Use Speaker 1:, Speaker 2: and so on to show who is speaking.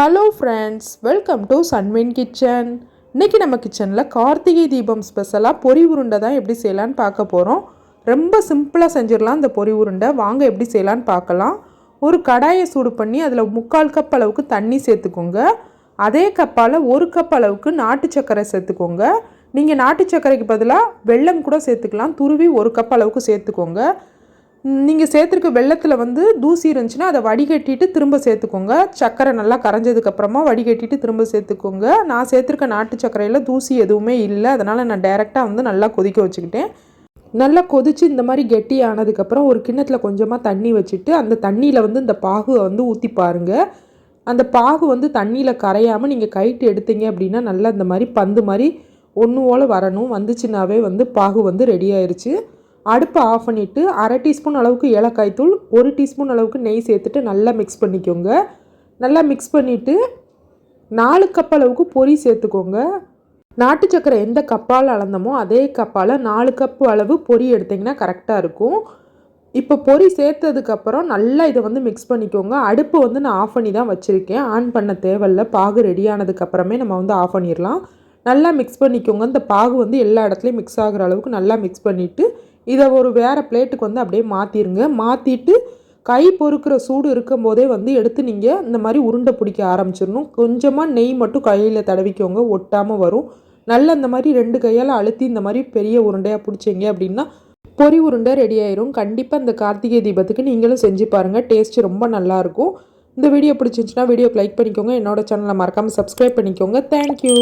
Speaker 1: Hello friends welcome to Sunwin kitchen இன்னைக்கு நம்ம கிச்சனில் கார்த்திகை தீபம் ஸ்பெஷலாக பொரி உருண்டை தான் எப்படி செய்யலான்னு பார்க்க போகிறோம் ரொம்ப சிம்பிளாக செஞ்சிடலாம் இந்த பொரி உருண்டை. வாங்க எப்படி செய்யலான்னு பார்க்கலாம். ஒரு கடாயை சூடு பண்ணி அதில் முக்கால் கப் அளவுக்கு தண்ணி சேர்த்துக்கோங்க. அதே கப்பால் ஒரு கப் அளவுக்கு நாட்டு சர்க்கரை சேர்த்துக்கோங்க. நீங்கள் நாட்டு சர்க்கரைக்கு பதிலாக வெள்ளம் கூட சேர்த்துக்கலாம். துருவி ஒரு கப் அளவுக்கு சேர்த்துக்கோங்க. நீங்கள் சேர்த்துருக்க வெள்ளத்தில் வந்து தூசி இருந்துச்சுன்னா அதை வடிகட்டிட்டு திரும்ப சேர்த்துக்கோங்க. சர்க்கரை நல்லா கரைஞ்சதுக்கப்புறமா வடிகட்டிட்டு திரும்ப சேர்த்துக்கோங்க. நான் சேர்த்துருக்க நாட்டு சர்க்கரையில் தூசி எதுவுமே இல்லை. அதனால் நான் டைரெக்டாக வந்து நல்லா கொதிக்க வச்சுக்கிட்டேன். நல்லா கொதித்து இந்த மாதிரி கெட்டி ஆனதுக்கப்புறம் ஒரு கிண்ணத்தில் கொஞ்சமாக தண்ணி வச்சுட்டு அந்த தண்ணியில் வந்து இந்த பாகுவை வந்து ஊற்றி பாருங்கள் அந்த பாகு வந்து தண்ணியில் கரையாமல் நீங்கள் கைட்டு எடுத்தீங்க அப்படின்னா நல்லா இந்த மாதிரி பந்து மாதிரி ஒன்று ஓல வரணும். வந்துச்சுனாவே வந்து பாகு வந்து ரெடி ஆயிடுச்சு அடுப்பை ஆஃப் பண்ணிவிட்டு அரை டீஸ்பூன் அளவுக்கு ஏலக்காய் தூள் ஒரு டீஸ்பூன் அளவுக்கு நெய் சேர்த்துட்டு நல்லா மிக்ஸ் பண்ணிக்கோங்க. நல்லா மிக்ஸ் பண்ணிவிட்டு நாலு கப் அளவுக்கு பொரி சேர்த்துக்கோங்க. நாட்டு சக்கரை எந்த கப்பால் அளந்தமோ அதே கப்பால் நாலு கப்பு அளவு பொரி எடுத்திங்கன்னா கரெக்டாக இருக்கும். இப்போ பொரி சேர்த்ததுக்கப்புறம் நல்லா இதை வந்து மிக்ஸ் பண்ணிக்கோங்க. அடுப்பு வந்து நான் ஆஃப் பண்ணி தான் வச்சுருக்கேன். ஆன் பண்ண தேவையில்ல. பாகு ரெடி ஆனதுக்கப்புறமே நம்ம வந்து ஆஃப் பண்ணிடலாம். நல்லா மிக்ஸ் பண்ணிக்கோங்க. இந்த பாகு வந்து எல்லா இடத்துலையும் மிக்ஸ் ஆகிற அளவுக்கு நல்லா மிக்ஸ் பண்ணிவிட்டு இதை ஒரு வேறு பிளேட்டுக்கு வந்து அப்படியே மாற்றிடுங்க மாற்றிட்டு கை பொறுக்கிற சூடு இருக்கும்போதே வந்து எடுத்து நீங்கள் இந்த மாதிரி உருண்டை பிடிக்க ஆரம்பிச்சிடணும். கொஞ்சமாக நெய் மட்டும் கையில் தடவிக்கோங்க. ஒட்டாமல் வரும். நல்லா இந்த மாதிரி ரெண்டு கையால் அழுத்தி இந்த மாதிரி பெரிய உருண்டையாக பிடிச்சிங்க அப்படின்னா பொரி உருண்டை ரெடி ஆயிரும். கண்டிப்பாக இந்த கார்த்திகை தீபத்துக்கு நீங்களும் செஞ்சு பாருங்கள் டேஸ்ட்டு ரொம்ப நல்லாயிருக்கும் இந்த வீடியோ பிடிச்சிருந்துச்சுன்னா வீடியோக்கு லைக் பண்ணிக்கோங்க. என்னோட சேனலை மறக்காமல் சப்ஸ்கிரைப் பண்ணிக்கோங்க. தேங்க்யூ